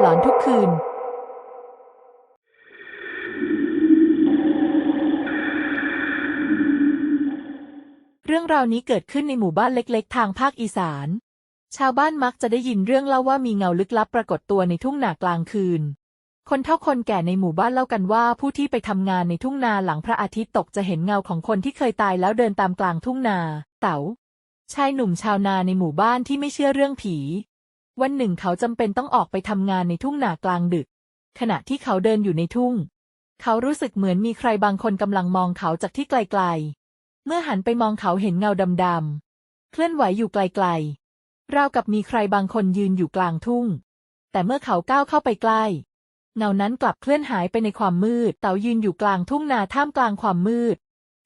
หลอนทุกคืน เรื่องราวนี้เกิดขึ้นในหมู่บ้านเล็ก ๆ ทางภาคอีสาน ชาวบ้านมักจะได้ยินเรื่องเล่าว่ามีเงาลึกลับปรากฏตัวในทุ่งนากลางคืน คนเฒ่าคนแก่ในหมู่บ้านเล่ากันว่า ผู้ที่ไปทำงานในทุ่งนาหลังพระอาทิตย์ตกจะเห็นเงาของคนที่เคยตายแล้วเดินตามกลางทุ่งนา เต๋าชายหนุ่มชาวนาในหมู่บ้านที่ไม่เชื่อเรื่องผี วันหนึ่งเขาจำเป็นต้องออกไปทำงานในทุ่งนากลางดึก ขณะที่เขาเดินอยู่ในทุ่ง เขารู้สึกเหมือนมีใครบางคนกำลังมองเขาจากที่ไกลๆ เมื่อหันไปมองเขาเห็นเงาดำๆ เคลื่อนไหวอยู่ไกลๆ ราวกับมีใครบางคนยืนอยู่กลางทุ่ง แต่เมื่อเขาก้าวเข้าไปใกล้ เงานั้นกลับเคลื่อนหายไปในความมืด เต๋ายืนอยู่กลางทุ่งนาท่ามกลางความมืด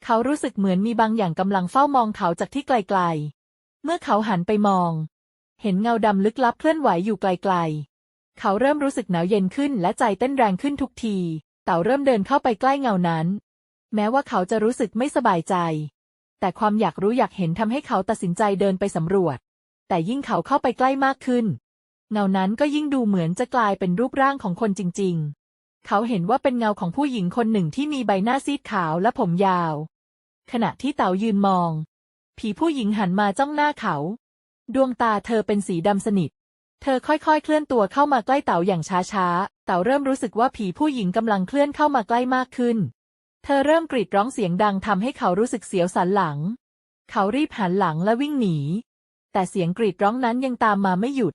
เขารู้สึกเหมือนมีบางอย่างกำลังเฝ้ามองเขาจากที่ไกลๆ เมื่อเขาหันไปมอง เห็นเงาดำลึกลับเคลื่อนไหวอยู่ไกลๆ เขาเริ่มรู้สึกหนาวเย็นขึ้นและใจเต้นแรงขึ้นทุกที เต๋าเริ่มเดินเข้าไปใกล้เงานั้น แม้ว่าเขาจะรู้สึกไม่สบายใจ แต่ความอยากรู้อยากเห็นทำให้เขาตัดสินใจเดินไปสำรวจ แต่ยิ่งเขาเข้าไปใกล้มากขึ้น เงานั้นก็ยิ่งดูเหมือนจะกลายเป็นรูปร่างของคนจริง ๆ เขาเห็นว่าเป็นเงาของผู้หญิงคนหนึ่งที่มีใบหน้าซีดขาวและผมยาว ขณะที่เต๋ายืนมอง ผีผู้หญิงหันมาจ้องหน้าเขา ดวงตาเธอเป็นสีดำสนิท เธอค่อยๆ เคลื่อนตัวเข้ามาใกล้เต๋าอย่างช้าๆ เต๋าเริ่มรู้สึกว่าผีผู้หญิงกำลังเคลื่อนเข้ามาใกล้มากขึ้น เธอเริ่มกรีดร้องเสียงดังทำให้เขารู้สึกเสียวสันหลัง เขารีบหันหลังและวิ่งหนี แต่เสียงกรีดร้องนั้นยังตามมาไม่หยุด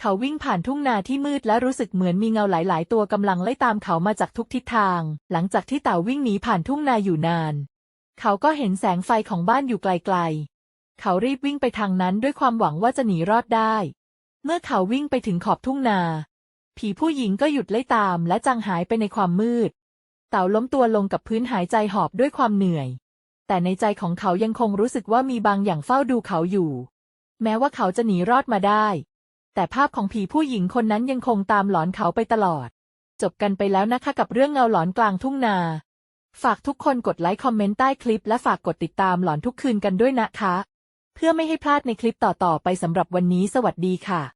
เขาวิ่งผ่านทุ่งนาที่มืดและรู้สึกเหมือนมีเงาหลาย ๆ ตัวกำลังไล่ตามเขามาจากทุกทิศทาง หลังจากที่เต่าวิ่งหนีผ่านทุ่งนาอยู่นาน เขาก็เห็นแสงไฟของบ้านอยู่ไกลๆ เขารีบวิ่งไปทางนั้นด้วยความหวังว่าจะหนีรอดได้ เมื่อเขาวิ่งไปถึงขอบทุ่งนา ผีผู้หญิงก็หยุดไล่ตามและจางหายไปในความมืด เต่าล้มตัวลงกับพื้นหายใจหอบด้วยความเหนื่อย แต่ในใจของเขายังคงรู้สึกว่ามีบางอย่างเฝ้าดูเขาอยู่ แม้ว่าเขาจะหนีรอดมาได้ แต่ภาพของผีผู้หญิงคนนั้นยังคงตามหลอนเขาไปตลอด จบกันไปแล้วนะคะกับเรื่องเงาหลอนกลางทุ่งนาฝากทุกคนกดไลค์คอมเมนต์ใต้คลิปและฝากกดติดตามหลอนทุกคืนกันด้วยนะคะ เพื่อไม่ให้พลาดในคลิปต่อๆไปสำหรับวันนี้สวัสดีค่ะ